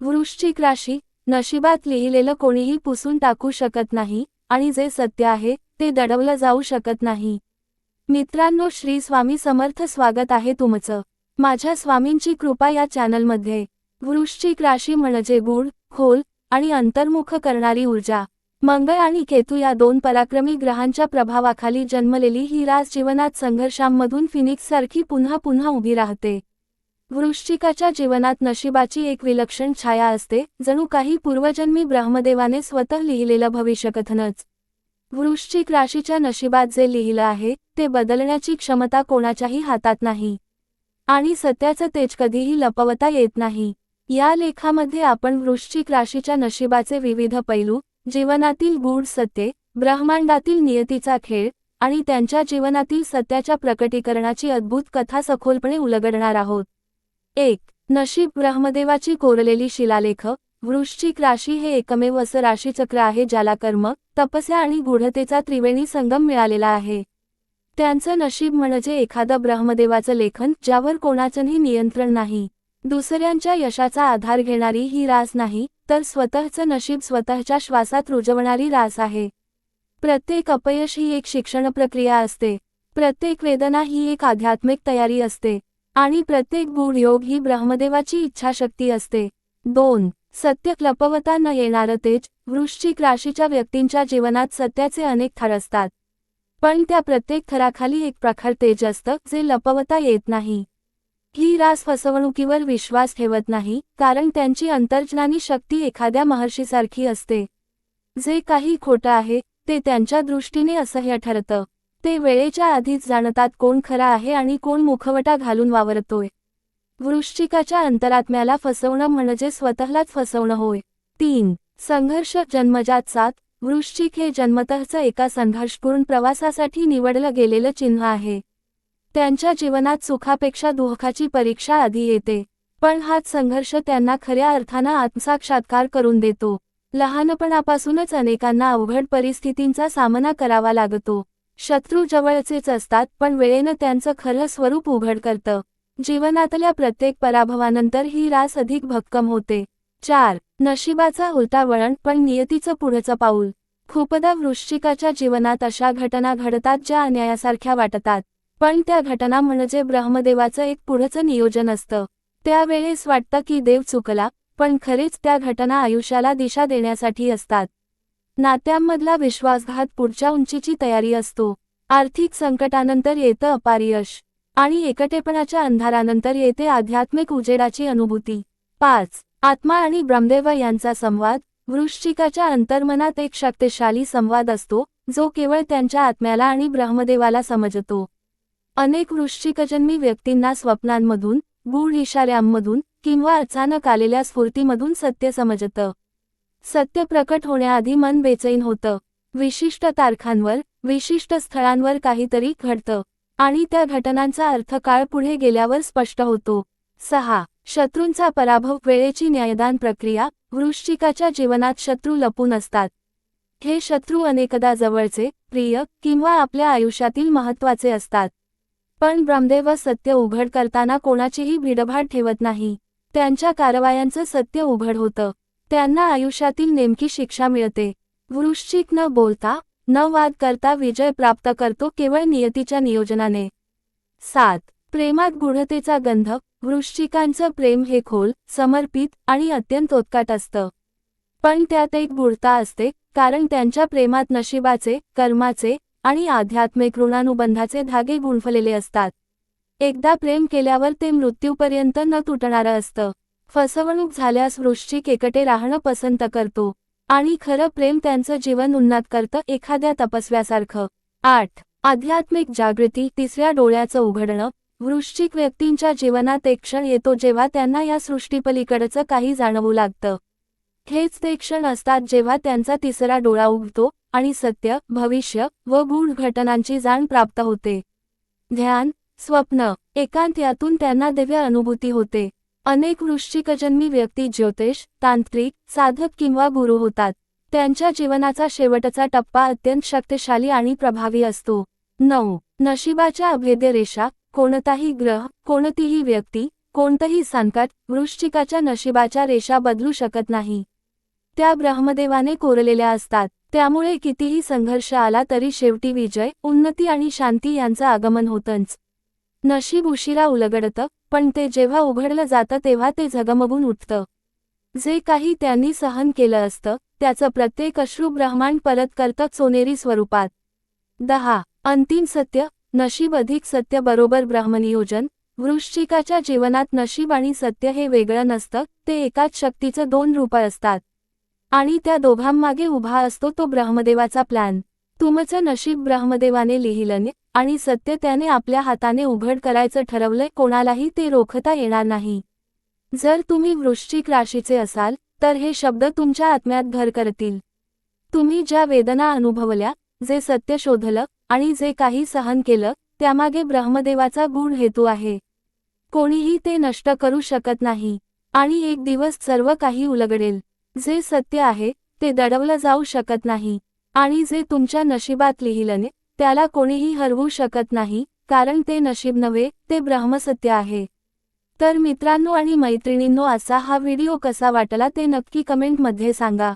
वृश्चिक राशी नशिबात लिहिलेलं कोणीही पुसून टाकू शकत नाही आणि जे सत्य आहे ते दडवलं जाऊ शकत नाही. मित्रांनो श्री स्वामी समर्थ स्वागत आहे तुमचं. माझ्या स्वामींची कृपा या चॅनलमध्ये. वृश्चिक राशी म्हणजे गुढ खोल आणि अंतर्मुख करणारी ऊर्जा. मंगळ आणि केतू या दोन पराक्रमी ग्रहांच्या प्रभावाखाली जन्मलेली ही रास जीवनात संघर्षांमधून फिनिक्ससारखी पुन्हा पुन्हा उभी राहते. वृश्चिकाच्या जीवनात नशिबाची एक विलक्षण छाया असते जणू काही पूर्वजन्मी ब्रह्मदेवाने स्वतः लिहिलेलं भविष्यकथनच. वृश्चिक राशीच्या नशिबात जे लिहिलं आहे ते बदलण्याची क्षमता कोणाच्याही हातात नाही. आणि सत्याचं तेज कधीही लपवता येत नाही. या लेखामध्ये आपण वृश्चिक राशीच्या नशिबाचे विविध पैलू जीवनातील गूढ सत्ये ब्रह्मांडातील नियतीचा खेळ आणि त्यांच्या जीवनातील सत्याच्या प्रकटीकरणाची अद्भुत कथा सखोलपणे उलगडणार आहोत. एक नशीब ब्रह्मदेवाची कोरलेली शिलालेख वृश्चिक राशी हे एकमेव असं राशीचक्र आहे ज्याला कर्म तपस्या आणि गूढतेचा त्रिवेणी संगम मिळालेला आहे. त्यांचं नशीब म्हणजे एखादं ब्रह्मदेवाचं लेखन ज्यावर कोणाचंही नियंत्रण नाही. दुसऱ्यांच्या यशाचा आधार घेणारी ही रास नाही तर स्वतःचं नशीब स्वतःच्या श्वासात रुजवणारी रास आहे. प्रत्येक अपयश ही एक शिक्षण प्रक्रिया असते. प्रत्येक वेदना ही एक आध्यात्मिक तयारी असते. आणि प्रत्येक गूढ योग ही ब्रह्मदेवाची इच्छाशक्ती असते. दोन सत्य क्लपवता न येणारं तेज वृश्चिक राशीच्या व्यक्तींच्या जीवनात सत्याचे अनेक थर असतात. पण त्या प्रत्येक थराखाली एक प्रखर तेज असतं जे लपवता येत नाही. ही रास फसवणुकीवर विश्वास ठेवत नाही कारण त्यांची अंतर्ज्ञानी शक्ती एखाद्या महर्षीसारखी असते. जे काही खोटं आहे ते त्यांच्या दृष्टीने असह्य ठरतं. ते वेळेच्या आधीच जाणतात कोण खरा आहे आणि कोण मुखवटा घालून वावरतोय. वृश्चिकाच्या अंतरात्म्याला फसवणं म्हणजे स्वतःलाच फसवणं होय. तीन संघर्ष जन्मजात सात वृश्चिक हे जन्मतःच एका संघर्षपूर्ण प्रवासासाठी निवडलं गेलेलं चिन्ह आहे. त्यांच्या जीवनात सुखापेक्षा दुःखाची परीक्षा आधी येते पण हाच संघर्ष त्यांना खऱ्या अर्थानं आत्मसाक्षात्कार करून देतो. लहानपणापासूनच अनेकांना अवघड परिस्थितींचा सामना करावा लागतो. शत्रू जवळचेच असतात पण वेळेनं त्यांचं खरं स्वरूप उघड करतं जीवनातल्या प्रत्येक पराभवानंतर ही रास अधिक भक्कम होते. चार नशिबाचा उलटा वळण पण नियतीचं पुढचं पाऊल. खूपदा वृश्चिकाच्या जीवनात अशा घटना घडतात ज्या अन्यायासारख्या वाटतात. पण त्या घटना म्हणजे ब्रह्मदेवाचं एक पुढचं नियोजन असतं. त्यावेळेस वाटतं की देव चुकला पण खरेच त्या घटना आयुष्याला दिशा देण्यासाठी असतात. नात्यांमधला विश्वासघात पुढच्या उंचीची तयारी असतो. आर्थिक संकटानंतर येतं अपारियश आणि एकटेपणाच्या अंधारानंतर येते आध्यात्मिक उजेडाची अनुभूती. पाच आत्मा आणि ब्रह्मदेव यांचा संवाद. वृश्चिकाच्या अंतर्मनात एक शक्तिशाली संवाद असतो जो केवळ त्यांच्या आत्म्याला आणि ब्रह्मदेवाला समजतो. अनेक वृश्चिकजन्मी व्यक्तींना स्वप्नांमधून गूढ इशाऱ्यांमधून किंवा अचानक आलेल्या स्फूर्तीमधून सत्य समजतं. सत्य प्रकट होण्याआधी मन बेचैन होतं. विशिष्ट तारखांवर विशिष्ट स्थळांवर काहीतरी घडतं. आणि त्या घटनांचा अर्थ काळ पुढे गेल्यावर स्पष्ट होतो. सहा. शत्रूंचा पराभव वेळेची न्यायदान प्रक्रिया वृश्चिकाच्या जीवनात शत्रू लपून असतात. हे शत्रू अनेकदा जवळचे प्रिय किंवा आपल्या आयुष्यातील महत्त्वाचे असतात. पण ब्रह्मदेव सत्य उघड करताना कोणाचीही भिडभाड ठेवत नाही. त्यांच्या कारवायांचं सत्य उघड होतं. त्यांना आयुष्यातील नेमकी शिक्षा मिळते. वृश्चिक न बोलता न वाद करता विजय प्राप्त करतो केवळ नियतीच्या नियोजनाने. सात. प्रेमात गूढतेचा गंध वृश्चिकांचं प्रेम हे खोल समर्पित आणि अत्यंत उत्कट असतं. पण त्यात एक गुढता असते कारण त्यांच्या प्रेमात नशिबाचे कर्माचे आणि आध्यात्मिक ऋणानुबंधाचे धागे गुंफलेले असतात. एकदा प्रेम केल्यावर ते मृत्यूपर्यंत न तुटणारं असतं. फसवणूक झाल्यास वृश्चिक एकटे राहणं पसंत करतो. आणि खरं प्रेम त्यांचं जीवन उन्नत करतं एखाद्या तपस्व्यासारखं. आठ. आध्यात्मिक जागृती तिसऱ्या डोळ्याचं उघडणं. वृश्चिक व्यक्तींच्या जीवनात एक क्षण येतो जेव्हा त्यांना या सृष्टीपलीकडचं काही जाणवू लागतं. हेच ते क्षण असतात जेव्हा त्यांचा तिसरा डोळा उघडतो आणि सत्य भविष्य व गूढ घटनांची जाण प्राप्त होते. ध्यान स्वप्न एकांत यातून त्यांना दिव्य अनुभूती होते. अनेक वृश्चिकजन्मी व्यक्ती ज्योतिष तांत्रिक साधक किंवा गुरु होतात. त्यांच्या जीवनाचा शेवटचा टप्पा अत्यंत शक्तिशाली आणि प्रभावी असतो. नऊ. नशिबाच्या अभेद्य रेषा कोणताही ग्रह कोणतीही व्यक्ती कोणतंही संकट वृश्चिकाच्या नशिबाच्या रेषा बदलू शकत नाही. त्या ब्रह्मदेवाने कोरलेल्या असतात. त्यामुळे कितीही संघर्ष आला तरी शेवटी विजय उन्नती आणि शांती यांचं आगमन होतंच. नशीब उशिरा उलगडतं पण ते जेव्हा उघडलं जातं तेव्हा ते झगमगून उठतं. जे काही त्यांनी सहन केलं असतं त्याचं प्रत्येक अश्रू ब्रह्मांड परत करतं सोनेरी स्वरूपात. दहा. अंतिम सत्य नशीब अधिक सत्य बरोबर ब्रह्मनियोजन वृश्चिकाच्या जीवनात नशीब आणि सत्य हे वेगळं नसतं ते एकाच शक्तीचं दोन रूपं असतात. आणि त्या दोघांमागे उभा असतो तो ब्रह्मदेवाचा प्लॅन तुमचं नशीब ब्रह्मदेवाने लिहिलंने आणि सत्य त्याने आपल्या हाताने उघड करायचं ठरवलंय कोणालाही ते रोखता येणार नाही. जर तुम्ही वृश्चिक राशीचे असाल तर हे शब्द तुमच्या आत्म्यात घर करतील. तुम्ही ज्या वेदना अनुभवल्या जे सत्य शोधलं आणि जे काही सहन केलं त्यामागे ब्रह्मदेवाचा गुण हेतू आहे. कोणीही ते नष्ट करू शकत नाही. आणि एक दिवस सर्व काही उलगडेल. जे सत्य आहे ते दडवलं जाऊ शकत नाही. आणि जे तुमच्या नशिबात लिहिलंने त्याला कोणीही हरवू शकत नाही कारण ते नशीब नव्हे ते ब्रह्मसत्य आहे. तर मित्रांनो आणि मैत्रिणींनो असा हा व्हिडिओ कसा वाटला ते नक्की कमेंटमध्ये सांगा.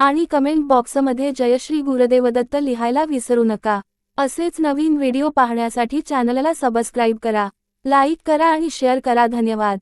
आणि कमेंट बॉक्समध्ये जयश्री गुरुदेवदत्त लिहायला विसरू नका. असेच नवीन व्हिडिओ पाहण्यासाठी चॅनलला सबस्क्राईब करा लाईक करा आणि शेअर करा. धन्यवाद.